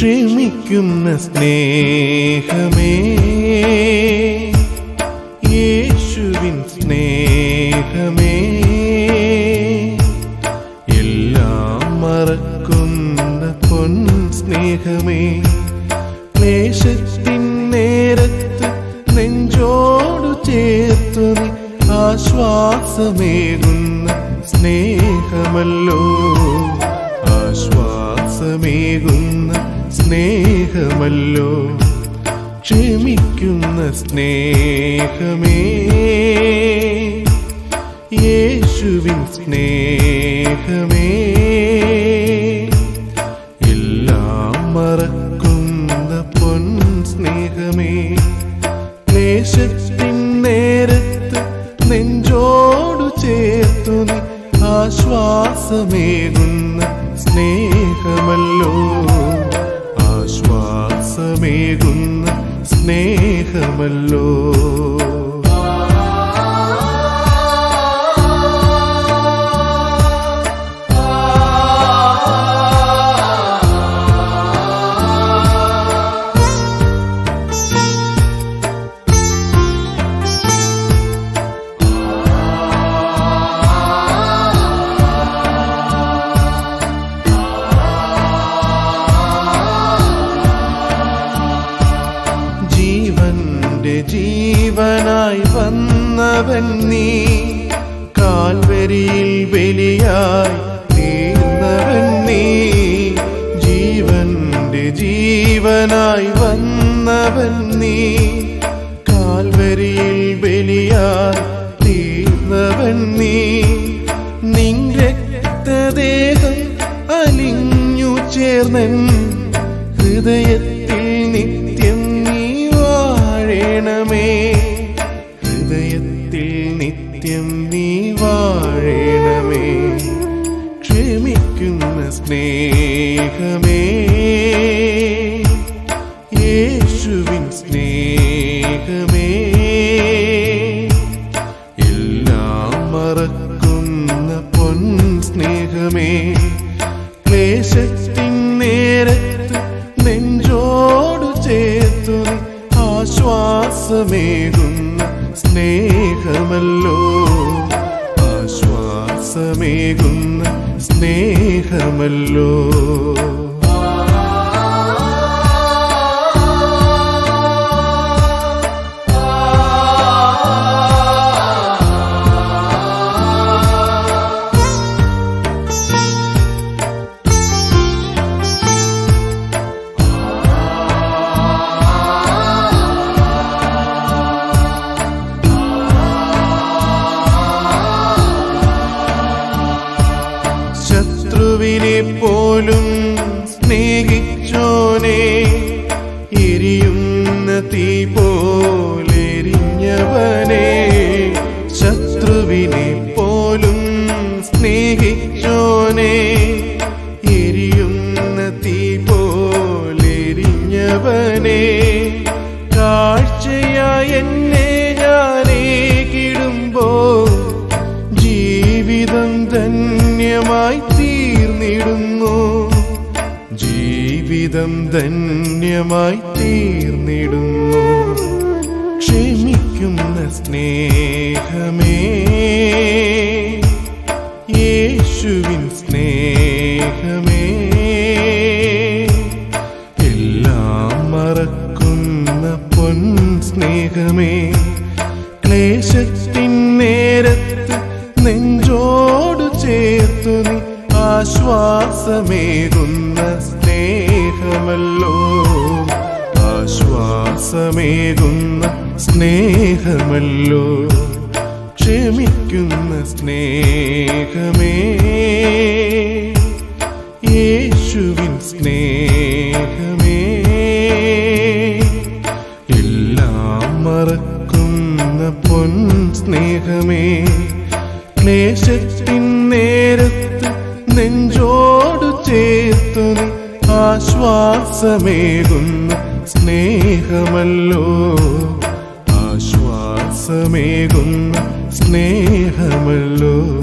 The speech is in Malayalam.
ക്ഷമിക്കുന്ന സ്നേഹമേ. യേശുവിൻ സ്നേഹമേ. എല്ലാം മറക്കുന്ന പൊൻ സ്നേഹമേ. ക്ലേശത്തിൻ നേരത്ത് നെഞ്ചോടു ചേർത്തു ആശ്വാസമേകുന്ന സ്നേഹമല്ലോ. ആശ്വാസമേകുന്ന സ്നേഹമല്ലോ ക്ഷമിക്കുന്ന സ്നേഹമേ. യേശുവിൻ സ്നേഹമേ. എല്ലാം മറക്കുന്ന പൊൻ സ്നേഹമേ. ക്ലേശത്തിൻ നേരത്ത് നെഞ്ചോടു ചേർത്തു ആശ്വാസമേകുന്ന സ്നേഹമല്ലോ. ആശ്വാസമേകുന്ന സ്നേഹമല്ലോ. വന്നവൻ നീ. കാൽവരിയിൽ ബലിയായി തീർന്നവൻ നീ. ജീവന്റെ ജീവനായി വന്നവൻ നീ. കാൽവരിയിൽ ബലിയായി തീർന്നവൻ നീ. നിൻ രക്തദേഹം അലിഞ്ഞു ചേർന്നൻ. ഹൃദയത്തിൽ സ്നേഹമേ ക്ലേശത്തിൻ നേരത്ത് നെഞ്ചോടു ചേർത്തു ആശ്വാസമേകുന്ന സ്നേഹമല്ലോ. ആശ്വാസമേകുന്ന സ്നേഹമല്ലോ. ശത്രുവിനെ പോലും സ്നേഹിച്ചോനെ എരിയുന്ന തീ പോലെരിഞ്ഞവനെ ശത്രുവിനെ പോലും സ്നേഹിച്ചോനെ എരിയുന്ന തീ പോലെരിഞ്ഞവനെ കാഴ്ചയായ എന്നെ ഞാനേകിടുമ്പോ ജീവിതം ധന്യമായി തീർന്നിടുന്നു ജീവിതം ധന്യമായി തീർന്നിടുന്നു. ക്ഷമിക്കുന്ന സ്നേഹമേ. യേശുവിൻ സ്നേഹമേ. എല്ലാം മറക്കുന്ന പൊൻ സ്നേഹമേ. ആശ്വാസമേകുന്ന സ്നേഹമല്ലോ. ആശ്വാസമേകുന്ന സ്നേഹമല്ലോ. ക്ഷമിക്കുന്ന സ്നേഹമേ. യേശുവിൻ സ്നേഹമേ. എല്ലാം മറക്കുന്ന പൊൻ സ്നേഹമേ. ക്ലേശത്തിൻ നേരത്ത് നെഞ്ചോടു ചേർത്തു ആശ്വാസമേകുന്ന. സ്നേഹമല്ലോ. ആശ്വാസമേകുന്ന. സ്നേഹമല്ലോ.